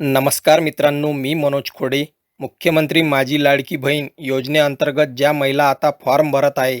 नमस्कार मित्रांनो मी मनोज खोडे मुख्यमंत्री माझी लाडकी बहीण योजनेअंतर्गत ज्या महिला आता फॉर्म भरत आहे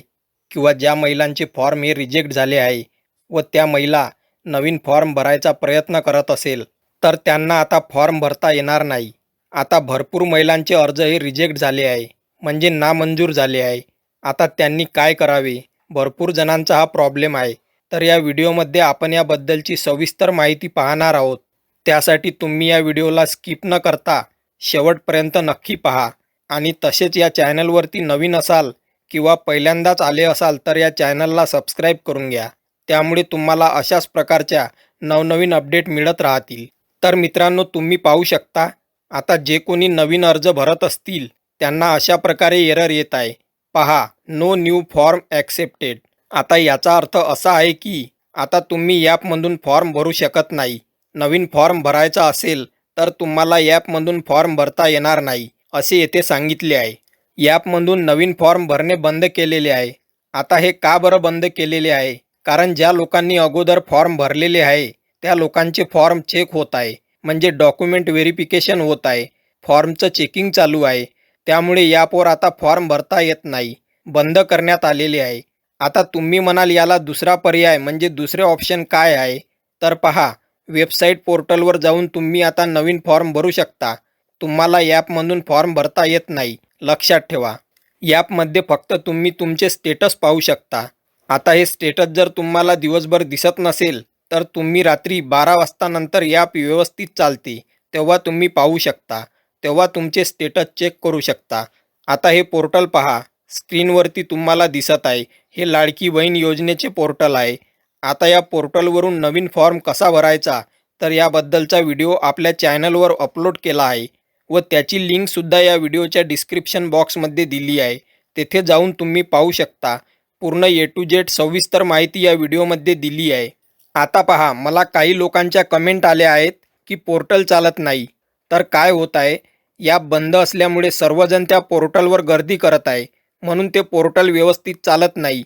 किंवा ज्या महिलांचे फॉर्म हे रिजेक्ट झाले आहे व त्या महिला नवीन फॉर्म भरायचा प्रयत्न करत असेल तर त्यांना आता फॉर्म भरता येणार नाही. आता भरपूर महिलांचे अर्ज हे रिजेक्ट झाले आहे म्हणजे नामंजूर झाले आहे. आता त्यांनी काय करावे? भरपूर जणांचा हा प्रॉब्लेम आहे. तर या व्हिडिओमध्ये आपण याबद्दलची सविस्तर माहिती पाहणार आहोत. त्यासाठी तुम्ही या व्हिडिओला स्किप न करता शेवटपर्यंत नक्की पहा. आणि तसेच या चॅनलवरती नवीन असाल किंवा पहिल्यांदाच आले असाल तर या चॅनलला सबस्क्राईब करून घ्या. त्यामुळे तुम्हाला अशाच प्रकारच्या नवनवीन अपडेट मिळत राहतील. तर मित्रांनो तुम्ही पाहू शकता आता जे कोणी नवीन अर्ज भरत असतील त्यांना अशा प्रकारे एरर येत आहे. पहा नो न्यू फॉर्म ॲक्सेप्टेड. आता याचा अर्थ असा आहे की आता तुम्ही ॲपमधून फॉर्म भरू शकत नाही. नवीन फॉर्म भरायचा असेल तर तुम्हाला ॲपमधून फॉर्म भरता येणार नाही असे येथे सांगितले आहे. ॲपमधून नवीन फॉर्म भरणे बंद केलेले आहे. आता हे का बरं बंद केलेले आहे? कारण ज्या लोकांनी अगोदर फॉर्म भरलेले आहे त्या लोकांचे फॉर्म चेक होत आहे. म्हणजे डॉक्युमेंट व्हेरिफिकेशन होत आहे. फॉर्मचं चेकिंग चालू आहे. त्यामुळे ॲपवर आता फॉर्म भरता येत नाही. बंद करण्यात आलेले आहे. आता तुम्ही म्हणाल याला दुसरा पर्याय म्हणजे दुसरे ऑप्शन काय आहे? तर पहा. वेबसाईट पोर्टलवर जाऊन तुम्ही आता नवीन फॉर्म भरू शकता. तुम्हाला ॲपमधून फॉर्म भरता येत नाही. लक्षात ठेवा. ॲपमध्ये फक्त तुम्ही तुमचे स्टेटस पाहू शकता. आता हे स्टेटस जर तुम्हाला दिवसभर दिसत नसेल तर तुम्ही रात्री बारा वाजतानंतर ॲप व्यवस्थित चालते. तेव्हा तुम्ही पाहू शकता. तेव्हा तुमचे स्टेटस चेक करू शकता. आता हे पोर्टल पहा. स्क्रीनवरती तुम्हाला दिसत आहे. हे लाडकी बहीण योजनेचे पोर्टल आहे. आता या पोर्टलवरून नवीन फॉर्म कसा भरायचा तर याबद्दलचा व्हिडिओ आपल्या चॅनलवर अपलोड केला आहे व त्याची लिंकसुद्धा या व्हिडिओच्या डिस्क्रिप्शन बॉक्समध्ये दिली आहे. तेथे जाऊन तुम्ही पाहू शकता. पूर्ण ए टू जेड सविस्तर माहिती या व्हिडिओमध्ये दिली आहे. आता पहा मला काही लोकांच्या कमेंट आल्या आहेत की पोर्टल चालत नाही. तर काय होत आहे? या बंद असल्यामुळे सर्वजण त्या पोर्टलवर गर्दी करत आहे. म्हणून ते पोर्टल व्यवस्थित चालत नाही.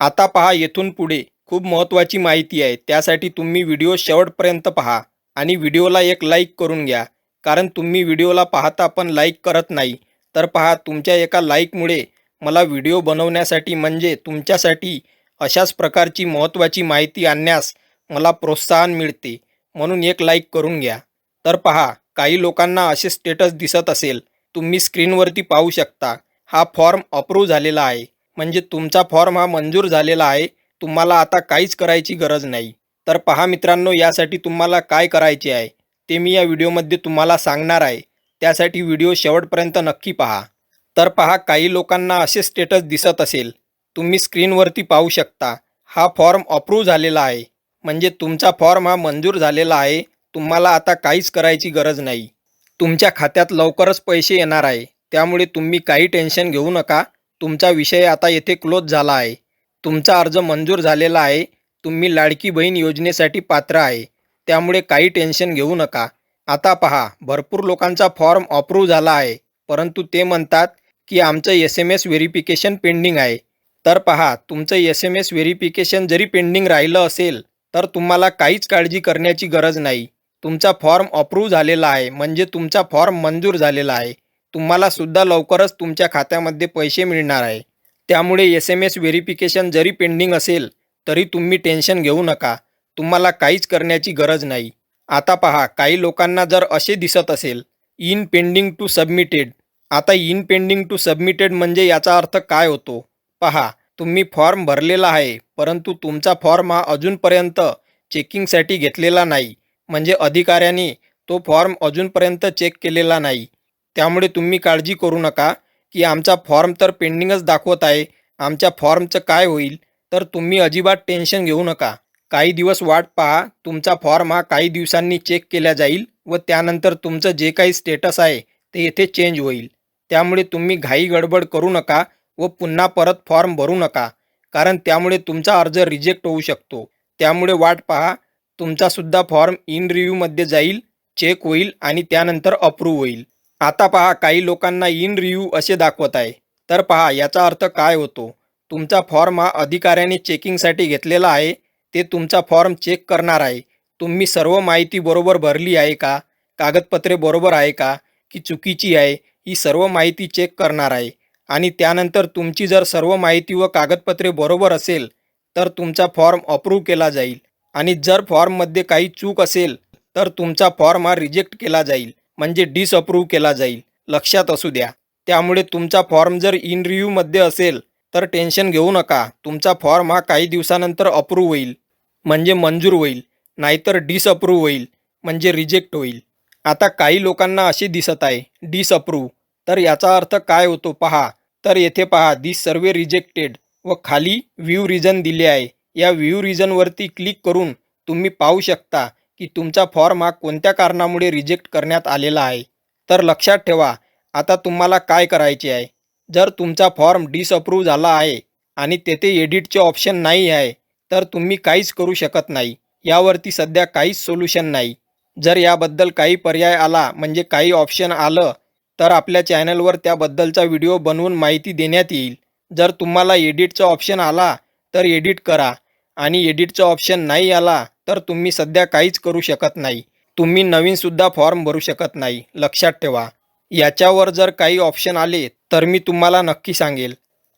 आता पहा येथून पुढे. खूप महत्त्वाची माहिती आहे. त्यासाठी तुम्ही व्हिडिओ शेवटपर्यंत पहा आणि व्हिडिओला एक लाईक करून घ्या. कारण तुम्ही व्हिडिओला पाहता पण लाईक करत नाही. तर पहा तुमच्या एका लाईकमुळे मला व्हिडिओ बनवण्यासाठी म्हणजे तुमच्यासाठी अशाच प्रकारची महत्त्वाची माहिती आणण्यास मला प्रोत्साहन मिळते. म्हणून एक लाईक करून घ्या. तर पहा काही लोकांना असे स्टेटस दिसत असेल. तुम्ही स्क्रीनवरती पाहू शकता. हा फॉर्म अप्रूव्ह झालेला आहे. म्हणजे तुमचा फॉर्म हा मंजूर झालेला आहे. तुम्हाला आता काहीच करायची गरज नाही. तर पहा मित्रांनो यासाठी तुम्हाला काय करायचे आहे? ते मी या व्हिडिओमध्ये तुम्हाला सांगणार आहे. त्यासाठी व्हिडिओ शेवटपर्यंत नक्की पहा. तर पहा काही लोकांना असे स्टेटस दिसत असेल. तुम्ही स्क्रीनवरती पाहू शकता. हा फॉर्म अप्रूव्ह झालेला आहे. म्हणजे तुमचा फॉर्म हा मंजूर झालेला आहे. तुम्हाला आता काहीच करायची गरज नाही. तुमच्या खात्यात लवकरच पैसे येणार आहे. त्यामुळे तुम्ही काही टेन्शन घेऊ नका. तुमचा विषय आता येथे क्लोज झाला आहे. तुमचा अर्ज मंजूर झालेला आहे. तुम्ही लाडकी बहीण योजनेसाठी पात्र आहे. त्यामुळे काही टेन्शन घेऊ नका. आता पहा भरपूर लोकांचा फॉर्म अप्रूव्ह झाला आहे. परंतु ते म्हणतात की आमचं S M S verification pending आहे. तर पहा तुमचं एस एम एस व्हेरिफिकेशन जरी पेंडिंग राहिलं असेल तर तुम्हाला काहीच काळजी करण्याची गरज नाही. तुमचा फॉर्म अप्रूव्ह झालेला आहे म्हणजे तुमचा फॉर्म मंजूर झालेला आहे. तुम्हाला सुद्धा लवकरच तुमच्या खात्यामध्ये पैसे मिळणार आहे. त्यामुळे एस एम एस व्हेरिफिकेशन जरी पेंडिंग असेल तरी तुम्ही टेन्शन घेऊ नका. तुम्हाला काहीच करण्याची गरज नाही. आता पहा काही लोकांना जर असे दिसत असेल इन पेंडिंग टू सबमिटेड आता इन पेंडिंग टू सबमिटेड म्हणजे याचा अर्थ काय होतो? पहा तुम्ही फॉर्म भरलेला आहे परंतु तुमचा फॉर्म हा अजूनपर्यंत चेकिंगसाठी घेतलेला नाही. म्हणजे अधिकाऱ्यांनी तो फॉर्म अजूनपर्यंत चेक केलेला नाही. त्यामुळे तुम्ही काळजी करू नका. की आमचा फॉर्म तर पेंडिंगच दाखवत आहे. आमच्या फॉर्मचं काय होईल? तर तुम्ही अजिबात टेन्शन घेऊ नका. काही दिवस वाट पहा. तुमचा फॉर्म हा काही दिवसांनी चेक केला जाईल व त्यानंतर तुमचं जे काही स्टेटस आहे ते येथे चेंज होईल. त्यामुळे तुम्ही घाई गडबड करू नका व पुन्हा परत फॉर्म भरू नका. कारण त्यामुळे तुमचा अर्ज रिजेक्ट होऊ शकतो. त्यामुळे वाट पहा. तुमचासुद्धा फॉर्म इन रिव्ह्यूमध्ये जाईल चेक होईल आणि त्यानंतर अप्रूव्ह होईल. आता पहा काही लोकांना इन रिव्ह्यू असे दाखवत आहे. तर पहा याचा अर्थ काय होतो? तुमचा फॉर्म हा अधिकाऱ्याने चेकिंगसाठी घेतलेला आहे. ते तुमचा फॉर्म चेक करणार आहे. तुम्ही सर्व माहिती बरोबर भरली आहे का? कागदपत्रे बरोबर आहे का? की चुकीची आहे? ही सर्व माहिती चेक करणार आहे. आणि त्यानंतर तुमची जर सर्व माहिती व कागदपत्रे बरोबर असेल तर तुमचा फॉर्म अप्रूव्ह केला जाईल. आणि जर फॉर्ममध्ये काही चूक असेल तर तुमचा फॉर्म हा रिजेक्ट केला जाईल. म्हणजे डिसअप्रूव्ह केला जाईल. लक्षात असू द्या. त्यामुळे तुमचा फॉर्म जर इन रिव्ह्यूमध्ये असेल तर टेन्शन घेऊ नका. तुमचा फॉर्म हा काही दिवसानंतर अप्रूव्ह होईल. म्हणजे मंजूर होईल. नाहीतर डिसअप्रूव्ह होईल. म्हणजे रिजेक्ट होईल. आता काही लोकांना असे दिसत आहे. डिसअप्रूव्ह तर याचा अर्थ काय होतो पहा. तर येथे पहा दिस सर्वे रिजेक्टेड व खाली व्ह्यू रिझन दिले आहे. या व्ह्यू रिझनवरती क्लिक करून तुम्ही पाहू शकता. की तुमचा फॉर्म हा कोणत्या कारणामुळे रिजेक्ट करण्यात आलेला आहे? तर लक्षात ठेवा आता तुम्हाला काय करायचे आहे? जर तुमचा फॉर्म डिसअप्रूव्ह झाला आहे आणि तेथे एडिटचे ऑप्शन नाही आहे तर तुम्ही काहीच करू शकत नाही. यावरती सध्या काहीच सोल्युशन नाही. जर याबद्दल काही पर्याय आला म्हणजे काही ऑप्शन आलं तर आपल्या चॅनलवर त्याबद्दलचा व्हिडिओ बनवून माहिती देण्यात येईल. जर तुम्हाला एडिटचा ऑप्शन आला तर एडिट करा. आणि एडिटचा ऑप्शन नाही आला तर तुम्ही सध्या काहीच करू शकत नाही. तुम्ही नवीनसुद्धा फॉर्म भरू शकत नाही. लक्षात ठेवा. याच्यावर जर काही ऑप्शन आले तर मी तुम्हाला नक्की सांगेल.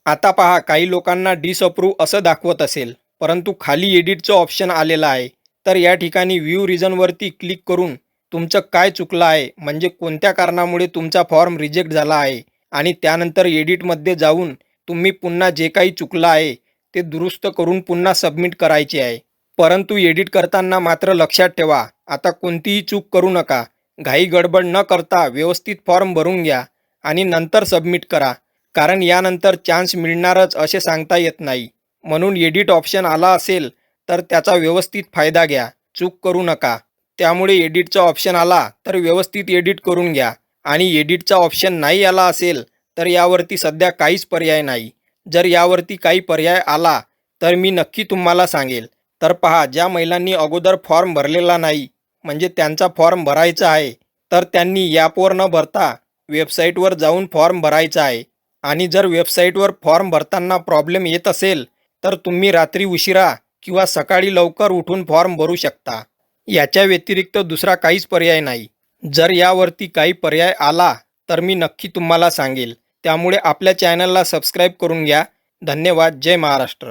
आता पहा काही लोकांना डिसअप्रूव्ह असं दाखवत असेल परंतु खाली एडिटचं ऑप्शन आलेलं आहे. तर या ठिकाणी व्ह्यू रिझनवरती क्लिक करून तुमचं काय चुकलं आहे म्हणजे कोणत्या कारणामुळे तुमचा फॉर्म रिजेक्ट झाला आहे आणि त्यानंतर एडिटमध्ये जाऊन तुम्ही पुन्हा जे काही चुकलं आहे ते दुरुस्त करून पुन्हा सबमिट करायचे आहे. परंतु एडिट करताना मात्र लक्षात ठेवा आता कोणतीही चूक करू नका. घाई गडबड न करता व्यवस्थित फॉर्म भरून घ्या आणि नंतर सबमिट करा कारण यानंतर चान्स मिळणारच असे सांगता येत नाही. म्हणून एडिट ऑप्शन आला असेल तर त्याचा व्यवस्थित फायदा घ्या. चूक करू नका. त्यामुळे एडिटचा ऑप्शन आला तर व्यवस्थित एडिट करून घ्या. आणि एडिटचा ऑप्शन नाही आला असेल तर यावरती सध्या काहीच पर्याय नाही. जर यावरती काही पर्याय आला तर मी नक्की तुम्हाला सांगेल. तर पहा ज्या महिलांनी अगोदर फॉर्म भरलेला नाही म्हणजे त्यांचा फॉर्म भरायचा आहे तर त्यांनी ॲपवर न भरता वेबसाईटवर जाऊन फॉर्म भरायचा आहे. आणि जर वेबसाईटवर फॉर्म भरताना प्रॉब्लेम येत असेल तर तुम्ही रात्री उशिरा किंवा सकाळी लवकर उठून फॉर्म भरू शकता. याच्या व्यतिरिक्त दुसरा काहीच पर्याय नाही. जर यावरती काही पर्याय आला तर मी नक्की तुम्हाला सांगेल. त्यामुळे आपल्या चॅनलला सबस्क्राईब करून घ्या. धन्यवाद. जय महाराष्ट्र.